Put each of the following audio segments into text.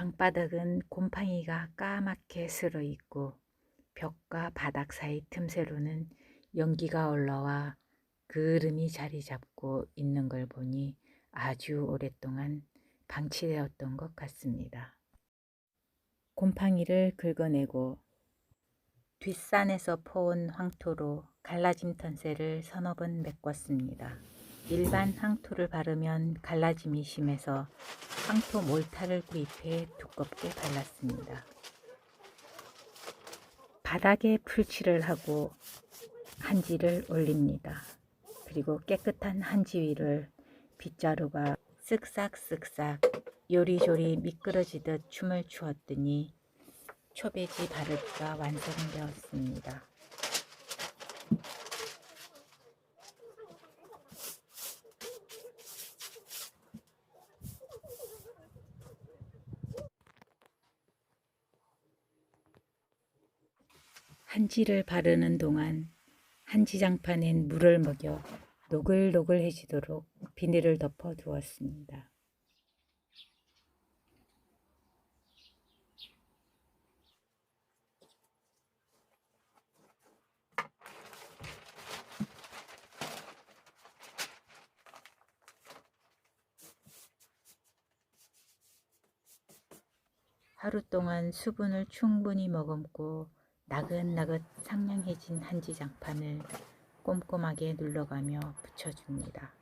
방바닥은 곰팡이가 까맣게 슬어 있고 벽과 바닥 사이 틈새로는 연기가 올라와 그름이 자리 잡고 있는 걸 보니 아주 오랫동안 방치되었던 것 같습니다. 곰팡이를 긁어내고 뒷산에서 퍼온 황토로 갈라진 턴새를 서너 번 메꿨습니다. 일반 황토를 바르면 갈라짐이 심해서 황토 몰타를 구입해 두껍게 발랐습니다. 바닥에 풀칠을 하고 한지를 올립니다. 그리고 깨끗한 한지 위를 빗자루가 쓱싹쓱싹 요리조리 미끄러지듯 춤을 추었더니 초배지 바르기가 완성되었습니다. 한지를 바르는 동안 한지장판엔 물을 먹여 노글노글해지도록 비닐을 덮어 두었습니다. 하루 동안 수분을 충분히 머금고 나긋나긋 상냥해진 한지 장판을 꼼꼼하게 눌러가며 붙여줍니다.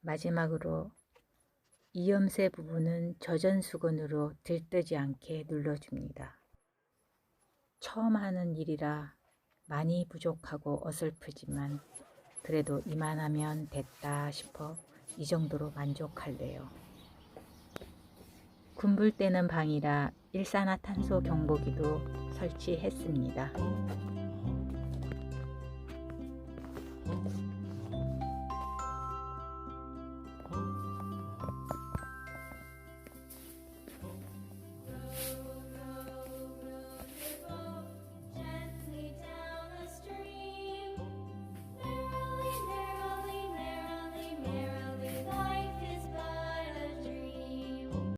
마지막으로 이염새 부분은 젖은 수건으로 들뜨지 않게 눌러줍니다. 처음 하는 일이라 많이 부족하고 어설프지만 그래도 이만하면 됐다 싶어 이 정도로 만족할래요. 군불 때는 방이라 일산화탄소 경보기도 설치했습니다.